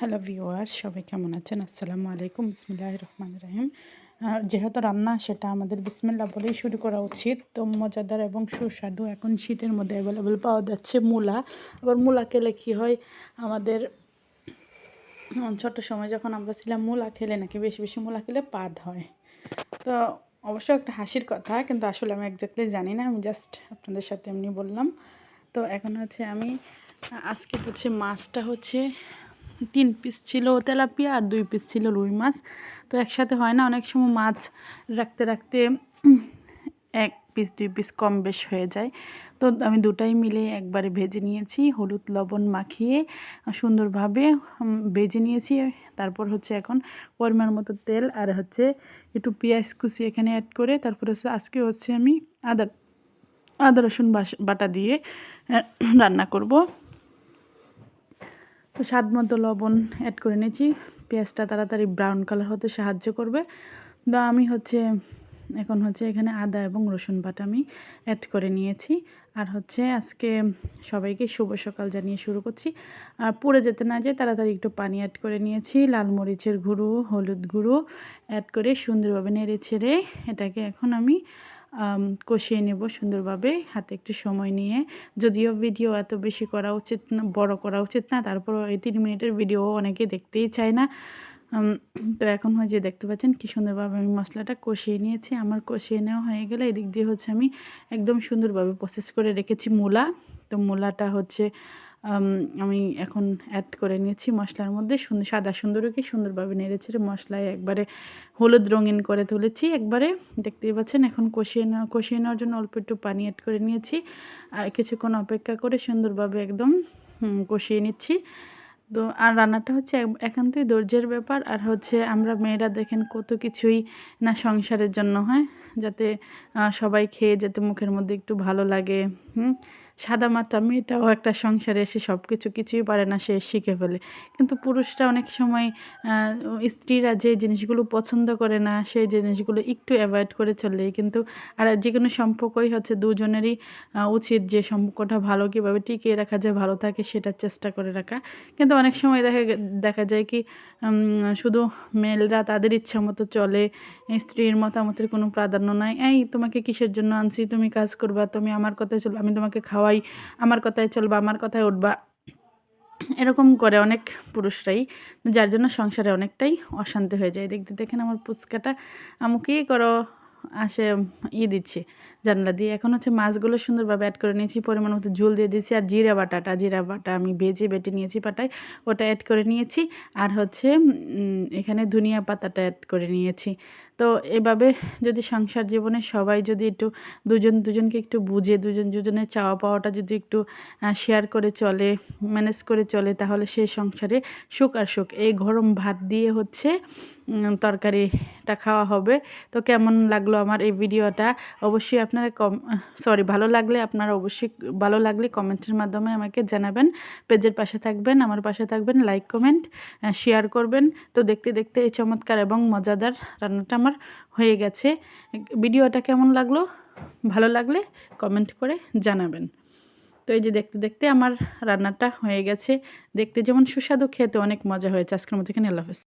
Hello ভিওয়ার সবাই কেমন আছেন? আসসালামু আলাইকুম। বিসমিল্লাহ রহমান রাহিম। আর যেহেতু রান্না, সেটা আমাদের বিসমিল্লা বলেই শুরু করা উচিত। তো মজাদার এবং সুস্বাদু, এখন শীতের মধ্যে অ্যাভেলেবেল পাওয়া যাচ্ছে মূলা। আবার মূলা খেলে কী হয়? আমাদের ছোট্ট সময় যখন আমরা ছিলাম, মূলা খেলে নাকি বেশি বেশি মূলা খেলে পাদ হয়। তো অবশ্য একটা হাসির কথা, কিন্তু আসলে আমি একজাক্টলি জানি না। আমি জাস্ট আপনাদের সাথে এমনি বললাম। তো এখন হচ্ছে আমি আজকে হচ্ছে মাছটা হচ্ছে তিন পিস ছিল তেলাপিয়া আর দুই পিস ছিল রুই মাছ। তো একসাথে হয় না, অনেক সময় মাছ রাখতে রাখতে এক পিস দুই পিস কম বেশ হয়ে যায়। তো আমি দুটাই মিলে একবারে ভেজে নিয়েছি, হলুদ লবণ মাখিয়ে সুন্দরভাবে ভেজে নিয়েছি। তারপর হচ্ছে এখন পরিমাণ মতো তেল আর হচ্ছে একটু পেঁয়াজ কুচি এখানে অ্যাড করে, তারপর হচ্ছে আজকে হচ্ছে আমি আদা আদা রসুন বাটা দিয়ে রান্না করব। তো স্বাদ মতো লবণ অ্যাড করে নিয়েছি। পেঁয়াজটা তাড়াতাড়ি ব্রাউন কালার হতে সাহায্য করবে। বা আমি হচ্ছে, এখন হচ্ছে এখানে আদা এবং রসুন বাটা আমি অ্যাড করে নিয়েছি। আর হচ্ছে আজকে সবাইকে শুভ সকাল জানিয়ে শুরু করছি। আর পুড়ে যেতে না যায় তাড়াতাড়ি একটু পানি অ্যাড করে নিয়েছি। লাল মরিচের গুঁড়ো, হলুদ গুঁড়ো অ্যাড করে সুন্দরভাবে নেড়ে ছেড়ে এটাকে এখন আমি কষিয়ে নেব সুন্দরভাবে হাতে একটু সময় নিয়ে। যদিও ভিডিও এত বেশি করা উচিত না, বড় করা উচিত না, তারপরও এই তিন মিনিটের ভিডিও অনেকে দেখতেই চায় না। তো এখন হয় যে দেখতে পাচ্ছেন কী সুন্দরভাবে আমি মশলাটা কষিয়ে নিয়েছি। আমার কষিয়ে নেওয়া হয়ে গেলে এদিক দিয়ে হচ্ছে আমি একদম সুন্দরভাবে প্রসেস করে রেখেছি মূলা। তো মূলাটা হচ্ছে, আমি এখন অ্যাড করে নিয়েছি মশলার মধ্যে। সুন্দর, সাদা সুন্দরকে সুন্দরভাবে নেড়ে ছেড়ে মশলায় একবারে হলুদ রঙিন করে তুলেছি। একবারে দেখতেই পাচ্ছেন এখন কষিয়ে নেওয়া, কষিয়ে নেওয়ার জন্য অল্প একটু পানি অ্যাড করে নিয়েছি। আর কিছুক্ষণ অপেক্ষা করে সুন্দরভাবে একদম কষিয়ে নিচ্ছি। তো আর রান্নাটা হচ্ছে একান্তই ধৈর্যের ব্যাপার। আর হচ্ছে আমরা মেয়েরা দেখেন কত কিছুই না সংসারের জন্য, হয়? যাতে সবাই খেয়ে যাতে মুখের মধ্যে একটু ভালো লাগে, হুম? সাদা মাটা মেয়েটাও একটা সংসারে এসে সব কিছু কিছুই পারে না, সে শিখে ফেলে। কিন্তু পুরুষরা অনেক সময় স্ত্রীরা যে জিনিসগুলো পছন্দ করে না, সেই জিনিসগুলো একটু অ্যাভয়েড করে চলে কিন্তু আর যে কোনো সম্পর্কই হচ্ছে দুজনেরই উচিত যে সম্পর্কটা ভালো কীভাবে টিকিয়ে রাখা যায়, ভালো থাকে সেটার চেষ্টা করে রাখা। কিন্তু অনেক সময় দেখা দেখা যায় কি শুধু মেলরা তাদের ইচ্ছা মতো চলে, স্ত্রীর মতামতের কোনো প্রাধান্য নাই। এই তোমাকে কিসের জন্য আনছি? তুমি কাজ করবা, তুমি আমার কথা চলবে আমি তোমাকে খাওয়াই আমার কথায় চলবা, আমার কথায় উঠবা। এরকম করে অনেক পুরুষরাই, যার জন্য সংসারে অনেকটাই অশান্তি হয়ে যায়। দেখতে দেখেন আমার পুচকাটা, আমুকেই করো আসে ই দিচ্ছি জানলা দিয়ে। এখন হচ্ছে মাছগুলো সুন্দরভাবে অ্যাড করে নিয়েছি, পরিমাণ মতো ঝোল দিয়ে দিয়েছি। আর জিরা বাটাটা, জিরা বাটা আমি ভেজে বেটে নিয়েছি পাটায়, ওটা অ্যাড করে নিয়েছি। আর হচ্ছে এখানে ধনিয়া পাতাটা অ্যাড করে নিয়েছি। তো এভাবে যদি সংসার জীবনে সবাই যদি একটু দুজন দুজনকে একটু বুঝে, দুজন দুজনের চাওয়া পাওয়াটা যদি একটু শেয়ার করে চলে ম্যানেজ করে চলে, তাহলে সেই সংসারে সুখ আর সুখ। এই গরম ভাত দিয়ে হচ্ছে তরকারিটা খাওয়া হবে। তো কেমন লাগল আমার এই ভিডিওটা? অবশ্যই আপনারা কম, সরি, ভালো লাগলে আপনারা অবশ্যই ভালো লাগলে কমেন্টের মাধ্যমে আমাকে জানাবেন। পেজের পাশে থাকবেন, আমার পাশে থাকবেন লাইক কমেন্ট শেয়ার করবেন। তো দেখতে দেখতে এই চমৎকার এবং মজাদার রান্নাটা আমার হয়ে গেছে। ভিডিওটা কেমন লাগল? ভালো লাগলে কমেন্ট করে জানাবেন। তো এই যে দেখতে দেখতে আমার রান্নাটা হয়ে গেছে। দেখতে যেমন সুস্বাদু, খেতে অনেক মজা হয়েছে। আজকের মতো এখানে আল্লাহ